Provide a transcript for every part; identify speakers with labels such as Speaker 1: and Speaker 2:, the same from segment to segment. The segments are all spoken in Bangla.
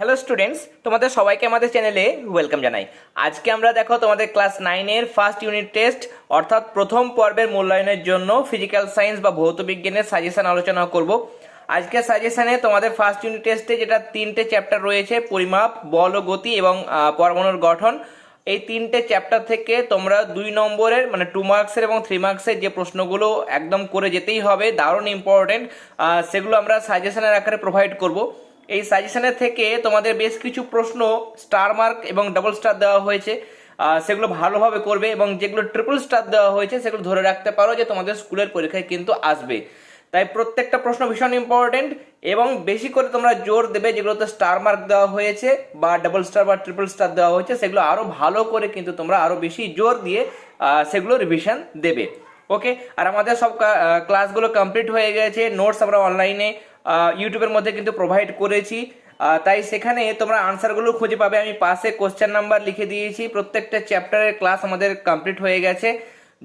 Speaker 1: হ্যালো স্টুডেন্টস তোমাদের সবাইকে আমাদের চ্যানেলে ওয়েলকাম জানাই। আজকে আমরা দেখো তোমাদের ক্লাস নাইনের ফার্স্ট ইউনিট টেস্ট অর্থাৎ প্রথম পর্বের মূল্যায়নের জন্য ফিজিক্যাল সায়েন্স বা ভৌত বিজ্ঞানের সাজেশন আলোচনা করব। আজকে সাজেশানে তোমাদের ফার্স্ট ইউনিট টেস্টে যেটা তিনটে চ্যাপ্টার রয়েছে, পরিমাপ, বল ও গতি এবং পরমাণুর গঠন, এই তিনটে চ্যাপ্টার থেকে তোমরা দুই নম্বরের মানে টু মার্কসের এবং থ্রি মার্কসের যে প্রশ্নগুলো একদম করে যেতেই হবে, দারুণ ইম্পর্টেন্ট সেগুলো আমরা সাজেশনের আকারে প্রোভাইড করব। এই সাজেশনের থেকে তোমাদের বেশ কিছু প্রশ্ন স্টার মার্ক এবং ডাবল স্টার দেওয়া হয়েছে। সেগুলো ভালোভাবে করবে এবং যেগুলো ট্রিপল স্টার দেওয়া হয়েছে, সেগুলো ধরে রাখতে পারো যে তোমাদের স্কুলের পরীক্ষায় কিন্তু আসবে। তাই প্রত্যেকটা প্রশ্ন ভীষণ ইম্পর্টেন্ট এবং বেশি করে তোমরা জোর দেবে যেগুলোতে স্টার মার্ক দেওয়া হয়েছে বা ডাবল স্টার বা ট্রিপল স্টার দেওয়া হয়েছে, সেগুলো আরও ভালো করে কিন্তু তোমরা আরও বেশি জোর দিয়ে সেগুলো রিভিশন দেবে। ওকে আর আমাদের সব ক্লাসগুলো কমপ্লিট হয়ে গেছে। নোটস আমরা অনলাইনে ইউটিউবের মধ্যে কিন্তু প্রোভাইড করেছি। তাই সেখানে তোমরা আনসারগুলো খুঁজে পাবে। আমি পাশে কোশ্চেন নাম্বার লিখে দিয়েছি। প্রত্যেকটা চ্যাপ্টারের ক্লাস আমাদের কমপ্লিট হয়ে গেছে।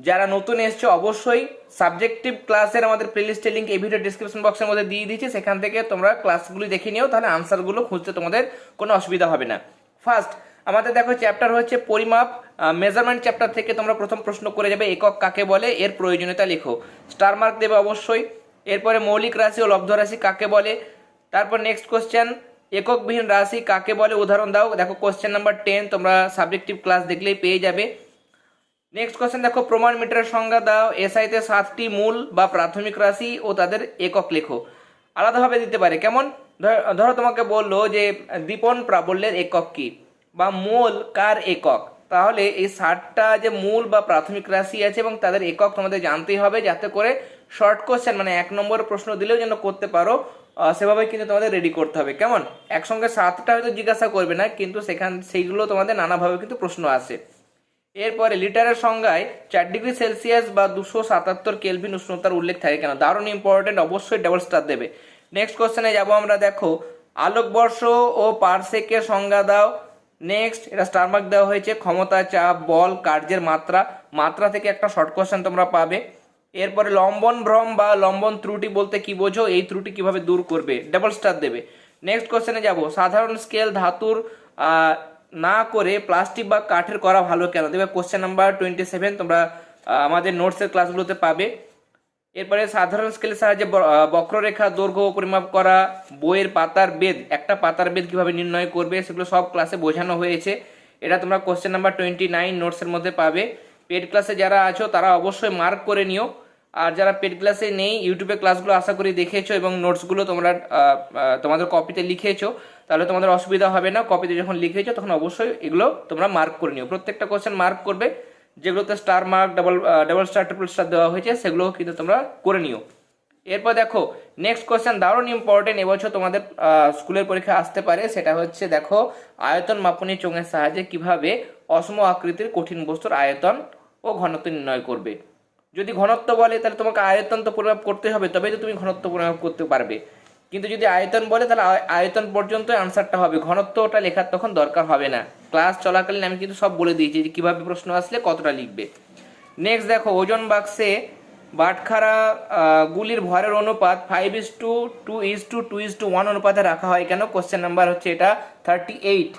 Speaker 1: যারা নতুন এসছো, অবশ্যই সাবজেক্টিভ ক্লাসের আমাদের প্লেলিস্টের লিঙ্ক এই ভিডিও ডিসক্রিপশন বক্সের মধ্যে দিয়ে দিয়েছি। সেখান থেকে তোমরা ক্লাসগুলি দেখে নিও, তাহলে আনসারগুলো খুঁজতে তোমাদের কোনো অসুবিধা হবে না। ফার্স্ট আমাদের দেখো চ্যাপ্টার হচ্ছে পরিমাপ। মেজারমেন্ট চ্যাপ্টার থেকে তোমরা প্রথম প্রশ্ন করে যাবে, একক কাকে বলে, এর প্রয়োজনীয়তা লেখো। স্টার মার্ক দেবে অবশ্যই। এরপরে মৌলিক রাশি ও লব্ধ রাশি কাকে বলে? তারপর নেক্সট কোশ্চেন এককবিহীন রাশি কাকে বলে? উদাহরণ দাও। দেখো কোশ্চেন নাম্বার টেন তোমরা সাবজেক্টিভ ক্লাস দেখলেই পেয়ে যাবে। নেক্সট কোশ্চেন দেখো প্রমাণ মিটারের সংজ্ঞা দাও। এসআইতে সাতটি মূল বা প্রাথমিক রাশি ও তাদের একক লেখো। আলাদাভাবে দিতে পারে। কেমন? ধর- তোমাকে বলল যে দীপন প্রাবল্যের একক কি? বা মূল কার একক? তাহলে এই ষাটটা যে মূল বা প্রাথমিক রাশি আছে এবং তাদের একক তোমাদের জানতেই হবে যাতে করে শর্ট কোশ্চেন মানে এক নম্বর প্রশ্ন দিলেও যেন করতে পারো সেভাবে কিন্তু তোমাদের রেডি করতে হবে, কেমন? একসঙ্গে সাতটা হয়তো জিজ্ঞাসা করবে না, কিন্তু সেখান, সেইগুলো তোমাদের নানাভাবে কিন্তু প্রশ্ন আসে এরপরে লিটারের সংজ্ঞায় চার ডিগ্রি সেলসিয়াস বা দুশো সাতাত্তর কেলভিন উষ্ণতার উল্লেখ থাকে কেন? দারুণ ইম্পর্টেন্ট অবশ্যই ডাবল স্টার দেবে। নেক্সট কোশ্চেনে যাব আমরা, দেখো, আলোকবর্ষ ও পারসেকের সংজ্ঞা দাও। নেক্সট এটা স্টারমার্ক দেওয়া হয়েছে, ক্ষমতা, চাপ, বল, কার্যের মাত্রা। মাত্রা থেকে একটা শর্ট কোশ্চেন তোমরা পাবে। এরপরে লম্বন ভ্রম বা লম্বন ত্রুটি বলতে কি বোঝো? এই ত্রুটি কীভাবে দূর করবে? ডাবল স্টার দেবে। নেক্সট কোশ্চেনে যাব। সাধারণ স্কেল ধাতুর না করে প্লাস্টিক বা কাঠের করা ভালো কেন? দেবে কোশ্চেন নাম্বার টোয়েন্টি সেভেন তোমরা আমাদের নোটসের ক্লাসগুলোতে পাবে। এরপরে সাধারণ স্কেলের সাহায্যে বক্ররেখা, দৈর্ঘ্য, পরিমাপ করা, বইয়ের পাতার বেদ একটা পাতার বেদ কীভাবে নির্ণয় করবে সেগুলো সব ক্লাসে বোঝানো হয়েছে। এটা তোমরা কোশ্চেন নাম্বার টোয়েন্টি নাইন নোটসের মধ্যে পাবে। পেড ক্লাসে যারা আছো তারা অবশ্যই মার্ক করে নিও। আর যারা পেড ক্লাসে নেই ইউটিউবে ক্লাসগুলো আশা করি দেখেছ এবং নোটসগুলো তোমরা তোমাদের কপিতে লিখেছো, তাহলে তোমাদের অসুবিধা হবে না। কপিতে যখন লিখেছো, তখন অবশ্যই এগুলো তোমরা মার্ক করে নিও। প্রত্যেকটা কোশ্চেন মার্ক করবে, যেগুলোতে star mark double double star triple star দেওয়া হয়েছে, সেগুলোও কিন্তু তোমরা করে নিও। এরপর দেখো নেক্সট কোশ্চেন দারুণ ইম্পর্টেন্ট এবছর তোমাদের স্কুলের পরীক্ষা আসতে পারে। সেটা হচ্ছে, দেখো, আয়তন মাপনী চোঙের সাহায্যে কীভাবে অসম আকৃতির কঠিন বস্তুর আয়তন ও ঘনত্ব নির্ণয় করবে। যদি ঘনত্ব বলে, তাহলে তোমাকে আয়তন তো পরিমাপ করতে হবে, তবেই তো তুমি ঘনত্ব পরিমাপ করতে পারবে। কিন্তু যদি আয়তন বলে, তাহলে আয়- আয়তন পর্যন্ত আনসারটা হবে। ঘনত্বটা লেখার তখন দরকার হবে না। ক্লাস চলাকালীন আমি কিন্তু সব বলে দিয়েছি যে কীভাবে প্রশ্ন আসলে কতটা লিখবে। নেক্সট দেখো ওজন বাক্সে বাটখারা গুলির ভরের অনুপাত five is two two is two two is two one অনুপাতে রাখা হয় কেন? কোশ্চেন নাম্বার হচ্ছে এটা থার্টি এইট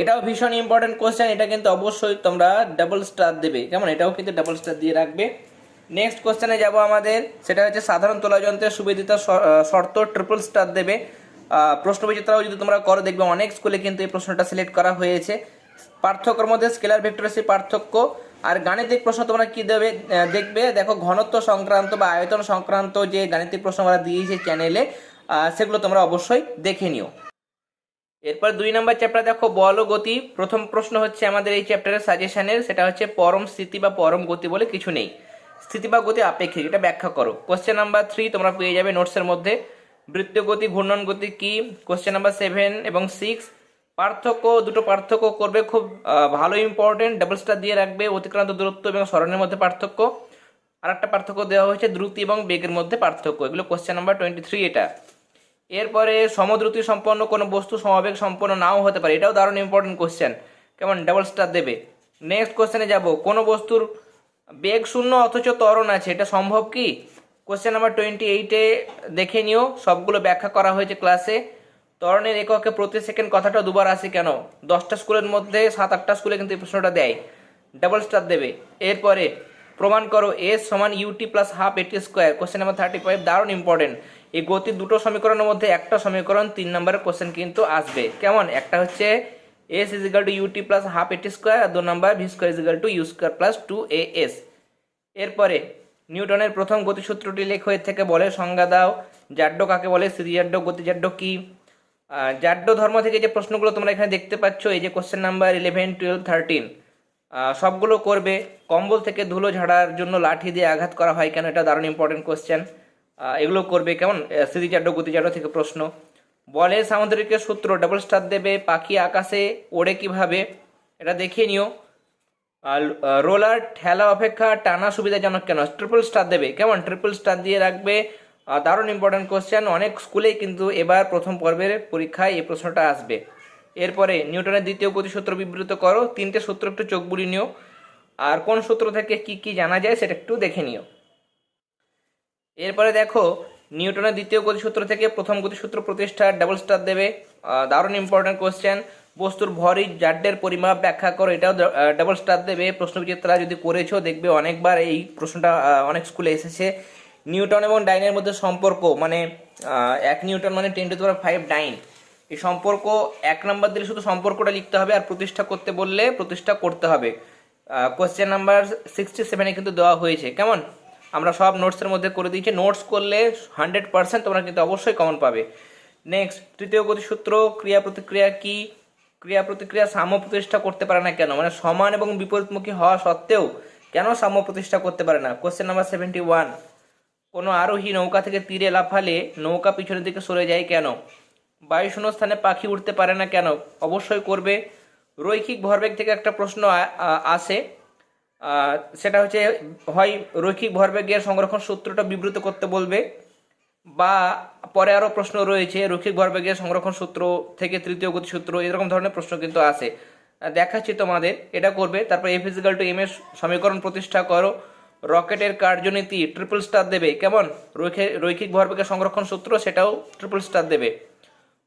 Speaker 1: এটাও ভীষণ ইম্পর্টেন্ট কোশ্চেন এটা কিন্তু অবশ্যই তোমরা ডাবল স্টার দেবে। কেমন? এটাও কিন্তু ডাবল স্টার দিয়ে রাখবে। নেক্সট কোশ্চেনে যাব আমাদের, সেটা হচ্ছে সাধারণ তোলা যন্ত্রের সুবিদিত শ- শর্ত ট্রিপল স্টার দেবে। প্রশ্ন বিচিত্রাও যদি তোমরা করো, দেখবে অনেক স্কুলে কিন্তু এই প্রশ্নটা সিলেক্ট করা হয়েছে। পার্থক্যর মধ্যে স্কেলার ভেক্টরেসি পার্থক্য। আর গাণিতিক প্রশ্ন তোমরা কী দেবে? দেখবে, দেখো ঘনত্ব সংক্রান্ত বা আয়তন সংক্রান্ত যে গাণিতিক প্রশ্ন আমরা দিয়েছি চ্যানেলে সেগুলো তোমরা অবশ্যই দেখে নিও। এরপর দুই নম্বর চ্যাপ্টার দেখো, বল গতি। প্রথম প্রশ্ন হচ্ছে আমাদের এই চ্যাপ্টারের সাজেশনের সেটা হচ্ছে পরম স্থিতি বা পরম গতি বলে কিছু নেই। স্থিতি বা গতি আপেক্ষিক, এটা ব্যাখ্যা করো। কোশ্চেন নাম্বার থ্রি তোমরা পেয়ে যাবে নোটসের মধ্যে। বৃত্তীয় গতি, ঘূর্ণন গতি কি? কোশ্চেন নাম্বার সেভেন এবং সিক্স পার্থক্য, দুটো পার্থক্য করবে খুব ভালো ইম্পর্টেন্ট ডাবল স্টার দিয়ে রাখবে, অতিক্রান্ত দূরত্ব এবং স্মরণের মধ্যে পার্থক্য। আর একটা পার্থক্য দেওয়া হয়েছে দ্রুতি এবং বেগের মধ্যে পার্থক্য, এগুলো কোশ্চেন নাম্বার টোয়েন্টি থ্রি এটা। এরপরে সমদ্রুতি সম্পন্ন কোনো বস্তু সমবেগ সম্পন্ন নাও হতে পারে। এটাও দারুণ ইম্পর্টেন্ট কোশ্চেন কেমন? ডাবল স্টার দেবে। নেক্সট কোশ্চেনে যাব। কোনো বস্তুর বেগ শূন্য অথচ ত্বরণ আছে, এটা সম্ভব কি? কোশ্চেন নাম্বার টোয়েন্টি এইটে দেখে নিও। সবগুলো ব্যাখ্যা করা হয়েছে ক্লাসে ত্বরণের এককে প্রতি সেকেন্ড কথাটা দুবার আসে কেন? দশটা স্কুলের মধ্যে সাত আটটা স্কুলে কিন্তু এই প্রশ্নটা দেয়। ডাবল স্টার দেবে। এরপরে প্রমাণ করো এস সমান ut plus half at square question number thirty five দারুণ ইম্পর্টেন্ট এই গতির দুটো সমীকরণের মধ্যে একটা সমীকরণ তিন নম্বরের কোশ্চেন কিন্তু আসবে। কেমন? একটা হচ্ছে S equal to ut plus half at square আর দু নম্বর V square equal to U square plus two A S এরপরে নিউটনের প্রথম গতিসূত্রটি লেখো এর থেকে বলে, সংজ্ঞা দাও জাড্য কাকে বলে সিরিজাড্য গতিজাড্য কি? জাড্য ধর্ম থেকে যে প্রশ্নগুলো তোমরা এখানে দেখতে পাচ্ছ, এই যে question number eleven twelve thirteen সবগুলো করবে। কম্বল থেকে ধুলো ঝাড়ার জন্য লাঠি দিয়ে আঘাত করা হয় কেন? এটা দারুণ ইম্পর্টেন্ট কোশ্চেন এগুলো করবে কেমন? সিরিজাড্য গতিজাড্য থেকে প্রশ্ন। বলে সামুদ্রিকের সূত্র ডাবল স্টার দেবে পাখি আকাশে ওড়ে কীভাবে? এটা দেখিয়ে নিও। রোলার ঠেলা অপেক্ষা টানা সুবিধাজনক কেন? ট্রিপল স্টার দেবে। কেমন? ট্রিপল স্টার দিয়ে রাখবে। দারুণ ইম্পর্টেন্ট কোশ্চেন অনেক স্কুলেই কিন্তু এবার প্রথম পর্বের পরীক্ষায় এই প্রশ্নটা আসবে। এরপরে নিউটনের দ্বিতীয় গতিসূত্র বিবৃত করো। তিনটে সূত্র একটু চোখ বুলি নিও। আর কোন সূত্র থেকে কি কি জানা যায় সেটা একটু দেখে নিও। এরপরে দেখো, নিউটনের দ্বিতীয় গতিসূত্র থেকে প্রথম গতিসূত্র প্রতিষ্ঠার ডাবল স্টার দেবে। দারুণ ইম্পর্টেন্ট কোশ্চেন বস্তুর ভরই জাড্ডের পরিমাপ ব্যাখ্যা করো, এটাও ডাবল স্টার দেবে। প্রশ্নবিচিত্রা যদি করেছ, দেখবে অনেকবার এই প্রশ্নটা অনেক স্কুলে এসেছে। নিউটন এবং ডাইনের মধ্যে সম্পর্ক মানে এক নিউটন মানে ten to power five dyne এই সম্পর্ক, এক নাম্বার দিলে শুধু সম্পর্কটা লিখতে হবে আর প্রতিষ্ঠা করতে বললে প্রতিষ্ঠা করতে হবে। কোশ্চেন নাম্বার সিক্সটি সেভেনে কিন্তু দেওয়া হয়েছে। কেমন? আমরা সব নোটসের মধ্যে করে দিয়েছি। নোটস করলে হান্ড্রেড পার্সেন্ট তোমরা কিন্তু অবশ্যই কমন পাবে। নেক্সট তৃতীয় গতিসূত্র, ক্রিয়া প্রতিক্রিয়া কি? ক্রিয়া প্রতিক্রিয়া সাম্য প্রতিষ্ঠা করতে পারে না কেন? মানে সমান এবং বিপরীতমুখী হওয়া সত্ত্বেও কেন সাম্য প্রতিষ্ঠা করতে পারে না? কোশ্চেন নাম্বার সেভেন্টি ওয়ান কোনো আরোহী নৌকা থেকে তীরে লাফালে নৌকা পিছনের দিকে সরে যায় কেন? বায়ুশূন্য স্থানে পাখি উঠতে পারে না কেন? অবশ্যই করবে। রৈখিক ভরবেগ থেকে একটা প্রশ্ন আসে। সেটা হচ্ছে হয় রৈখিক ভরবেগের সংরক্ষণ সূত্রটা বিবৃত করতে বলবে, বা পরে আরও প্রশ্ন রয়েছে, রৈখিক ভরবেগের সংরক্ষণ সূত্র থেকে তৃতীয় গতি সূত্র, এরকম ধরনের প্রশ্ন কিন্তু আসে দেখাচ্ছি তোমাদের, এটা করবে, তারপর এ ফিজিক্যাল টু এম এর সমীকরণ প্রতিষ্ঠা করো, রকেটের কার্যনীতি ট্রিপল স্টার দেবে, কেমন? রৈখে- রৈখিক ভরবেগের সংরক্ষণ সূত্র, সেটাও ট্রিপল স্টার দেবে।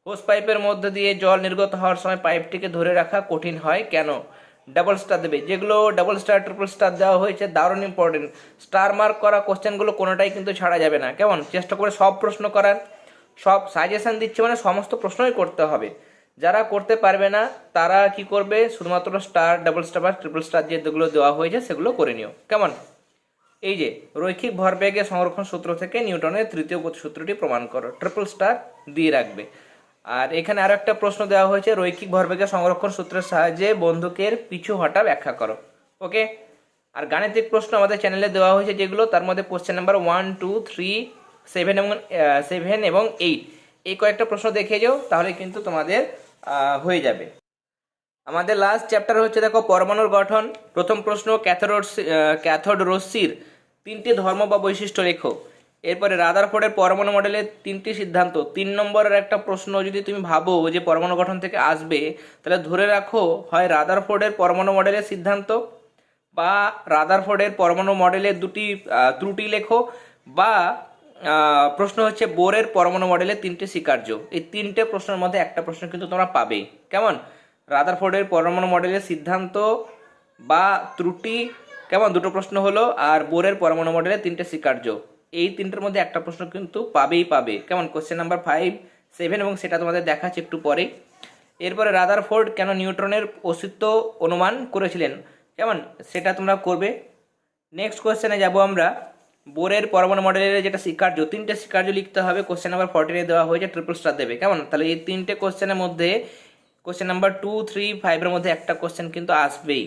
Speaker 1: হোস পাইপের মধ্যে দিয়ে জল নির্গত হওয়ার সময় পাইপটিকে ধরে রাখা কঠিন হয়, কেন? ডাবল স্টার দেবে। যেগুলো ডাবল স্টার ট্রিপল স্টার দেওয়া হয়েছে, দারুণ ইম্পর্টেন্ট স্টার মার্ক করা কোশ্চেনগুলো কোনোটাই কিন্তু ছাড়া যাবে না। কেমন? চেষ্টা করে সব প্রশ্ন করার, সব সাজেশন দিচ্ছে মানে সমস্ত প্রশ্নই করতে হবে। যারা করতে পারবে না, তারা কি করবে? শুধুমাত্র স্টার ডাবল স্টার বা ট্রিপল স্টার যেগুলো দেওয়া হয়েছে, সেগুলো করে নিও। কেমন? এই যে, রৈখিক ভরবেগের সংরক্ষণ সূত্র থেকে নিউটনের তৃতীয় গতিসূত্রটি প্রমাণ করো। ট্রিপল স্টার দিয়ে রাখবে। আর এখানে আরও একটা প্রশ্ন দেওয়া হয়েছে, রৈখিক ভরবেগের সংরক্ষণ সূত্রের সাহায্যে বন্দুকের পিছু হটা ব্যাখ্যা করো। ওকে আর গাণিতিক প্রশ্ন আমাদের চ্যানেলে দেওয়া হয়েছে যেগুলো, তার মধ্যে question number one two three seven এবং সেভেন এবং এইট এই কয়েকটা প্রশ্ন দেখে যাও, তাহলে কিন্তু তোমাদের হয়ে যাবে। আমাদের লাস্ট চ্যাপ্টার হচ্ছে দেখো, পরমাণুর গঠন। প্রথম প্রশ্ন ক্যাথোড ক্যাথোড রশ্মির তিনটি ধর্ম বা বৈশিষ্ট্য লেখো। এরপরে রাদারফোর্ডের পরমাণু মডেলের তিনটি সিদ্ধান্ত। তিন নম্বরের একটা প্রশ্ন যদি তুমি ভাবো যে পরমাণু গঠন থেকে আসবে, তাহলে ধরে রাখো, হয় রাদারফোর্ডের পরমাণু মডেলের সিদ্ধান্ত বা রাদারফোর্ডের পরমাণু মডেলের দুটি ত্রুটি লেখো বা প্রশ্ন হচ্ছে বোরের পরমাণু মডেলের তিনটে স্বীকার্য। এই তিনটে প্রশ্নের মধ্যে একটা প্রশ্ন কিন্তু তোমরা পাবে। কেমন? রাদারফোর্ডের পরমাণু মডেলের সিদ্ধান্ত বা ত্রুটি, কেমন? দুটো প্রশ্ন হলো, আর বোরের পরমাণু মডেলের তিনটে স্বীকার্য। এই তিনটের মধ্যে একটা প্রশ্ন কিন্তু পাবেই পাবে। কেমন? কোশ্চেন নাম্বার ফাইভ সেভেন এবং সেটা তোমাদের দেখাচ্ছে একটু পরে। এরপরে রাদারফোর্ড কেন নিউট্রনের অস্তিত্ব অনুমান করেছিলেন? কেমন? সেটা তোমরা করবে। নেক্সট কোশ্চেনে যাব আমরা। বোরের পরমাণু মডেলের যেটা স্বীকার্য, তিনটে স্বীকার্য লিখতে হবে। কোশ্চেন নাম্বার ফর্টিনে দেওয়া হয়েছে ট্রিপল স্টার দেবে। কেমন? তাহলে এই তিনটে কোশ্চেনের মধ্যে কোশ্চেন নাম্বার টু থ্রি ফাইভের মধ্যে একটা কোশ্চেন কিন্তু আসবেই।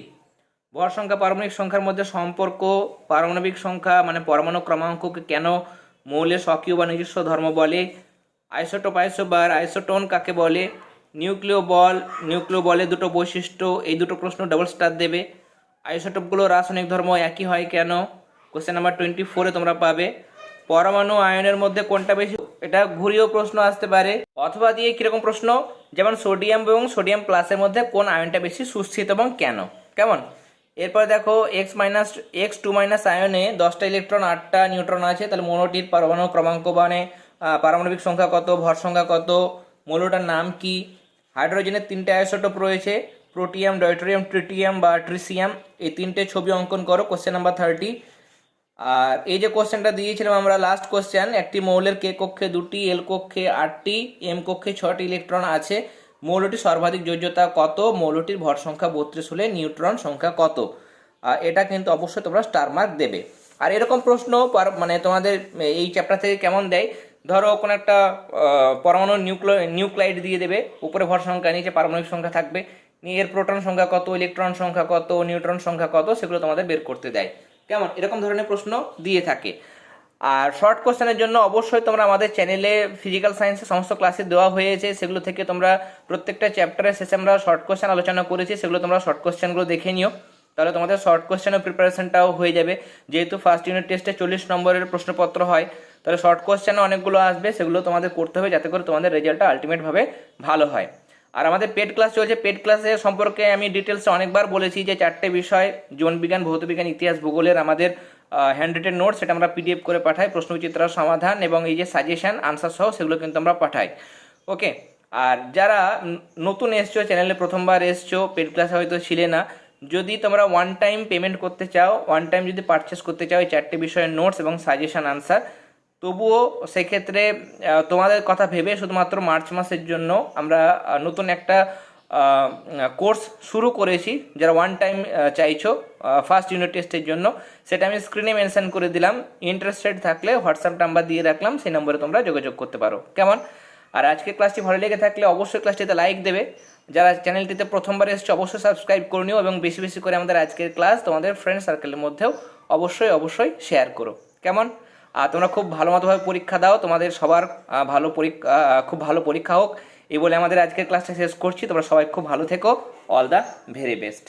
Speaker 1: ভর সংখ্যা পারমাণবিক সংখ্যার মধ্যে সম্পর্ক, পারমাণবিক সংখ্যা মানে পরমাণু ক্রমাঙ্ককে কেন মৌলের স্বকীয় বা নিজস্ব ধর্ম বলে? আইসোটোপ, আইসোবার, আইসোটোন কাকে বলে? নিউক্লিয় বল, নিউক্লিয় বলে দুটো বৈশিষ্ট্য, এই দুটো প্রশ্ন ডাবল স্টার দেবে। আইসোটোপগুলো রাসায়নিক ধর্ম একই হয় কেন? কোশ্চেন নাম্বার টোয়েন্টি ফোরে তোমরা পাবে। পরমাণু আয়নের মধ্যে কোনটা বেশি? এটা ঘুরিয়েও প্রশ্ন আসতে পারে। অথবা দিয়ে কীরকম প্রশ্ন? যেমন সোডিয়াম এবং সোডিয়াম প্লাসের মধ্যে কোন আয়নটা বেশি সুস্থিত এবং কেন? কেমন? এরপরে দেখো x minus x two minus আয়নে দশটা ইলেকট্রন আটটা নিউট্রন আছে, তাহলে মোনোটির পরমাণু ক্রমাঙ্ক মানে পারমাণবিক সংখ্যা কত, ভর সংখ্যা কত, মৌলটার নাম কি? হাইড্রোজেনের তিনটে আইসোটোপ রয়েছে প্রোটিয়াম ডয়টোরিয়াম ট্রিটিয়াম বা ট্রিসিয়াম এই তিনটে ছবি অঙ্কন করো কোশ্চেন নাম্বার থার্টি আর এই যে কোশ্চেনটা দিয়েছিলাম আমরা লাস্ট কোশ্চেন একটি মৌলের কে কক্ষে দুটি এল কক্ষে আটটি এম কক্ষে ছটি ইলেকট্রন আছে। মৌলটির সর্বাধিক যোজ্যতা কত? মৌলটির ভর সংখ্যা বত্রিশ হলে নিউট্রন সংখ্যা কত? এটা কিন্তু অবশ্যই তোমরা স্টার মার্ক দেবে। আর এরকম প্রশ্ন পার- মানে তোমাদের এই চ্যাপ্টার থেকে কেমন দেয়? ধরো কোনো একটা পরমাণু নিউক্লো নিউক্লাইড দিয়ে দেবে। উপরে ভর সংখ্যা, নিচে পারমাণবিক সংখ্যা থাকবে। নিয়ে এর প্রোটন সংখ্যা কত? ইলেকট্রন সংখ্যা কত? নিউট্রন সংখ্যা কত? সেগুলো তোমাদের বের করতে দেয়। কেমন? এরকম ধরনের প্রশ্ন দিয়ে থাকে। আর শর্ট কোশ্চেনের জন্য অবশ্যই তোমরা আমাদের চ্যানেলে ফিজিক্যাল সায়েন্সের সমস্ত ক্লাসে দেওয়া হয়েছে। সেগুলো থেকে তোমরা প্রত্যেকটা চ্যাপ্টারের শেষে আমরা শর্ট কোশ্চেন আলোচনা করেছি। সেগুলো তোমরা শর্ট কোশ্চেনগুলো দেখে নিও। তাহলে তোমাদের শর্ট কোশ্চেনের প্রিপারেশনটাও হয়ে যাবে। যেহেতু ফার্স্ট ইউনিট টেস্টে চল্লিশ নম্বরের প্রশ্নপত্র হয়, তাহলে শর্ট কোশ্চেনে অনেকগুলো আসবে। সেগুলো তোমাদের করতে হবে যাতে করে তোমাদের রেজাল্টটা আলটিমেটভাবে ভালো হয়। আর আমাদের পেড ক্লাস চলছে। পেড ক্লাসে সম্পর্কে আমি ডিটেলসে অনেকবার বলেছি যে চারটে বিষয়, জীবন বিজ্ঞান, ভৌত বিজ্ঞান, ইতিহাস, ভূগোলের আমাদের হ্যান্ড রিটেন নোট সেটা আমরা পিডিএফ করে পাঠাই প্রশ্নচিত্র সমাধান এবং এই যে সাজেশন আনসার সহ সেগুলো কিন্তু আমরা পাঠাই। ওকে আর যারা নতুন এসছো চ্যানেলে প্রথমবার এসছো পেড ক্লাসে হয়তো ছিলে না, যদি তোমরা ওয়ান টাইম পেমেন্ট করতে চাও ওয়ান টাইম যদি পারচেস করতে চাও এই চারটে বিষয়ের নোটস এবং সাজেশন আনসার তবুও সেক্ষেত্রে তোমাদের কথা ভেবে শুধুমাত্র মার্চ মাসের জন্য আমরা নতুন একটা কোর্স শুরু করেছি, যারা ওয়ান টাইম চাইছো ফার্স্ট ইউনিট টেস্টের জন্য। সেটা আমি স্ক্রিনে মেনশন করে দিলাম। ইন্টারেস্টেড থাকলে হোয়াটসঅ্যাপ নাম্বার দিয়ে রাখলাম, সেই নম্বরে তোমরা যোগাযোগ করতে পারো। কেমন? আর আজকের ক্লাসটি ভালো লেগে থাকলে অবশ্যই ক্লাসটিতে লাইক দেবে। যারা চ্যানেলটিতে প্রথমবার এসেছে, অবশ্যই সাবস্ক্রাইব করে নিও এবং বেশি বেশি করে আমাদের আজকের ক্লাস তোমাদের ফ্রেন্ড সার্কেলের মধ্যেও অবশ্যই অবশ্যই শেয়ার করো। কেমন? আর তোমরা খুব ভালো মতোভাবে পরীক্ষা দাও। তোমাদের সবার ভালো পরীক্ষা খুব ভালো পরীক্ষা হোক। এই বলে আমাদের আজকের ক্লাসটা শেষ করছি। তোমরা সবাই খুব ভালো থেকো। All the very best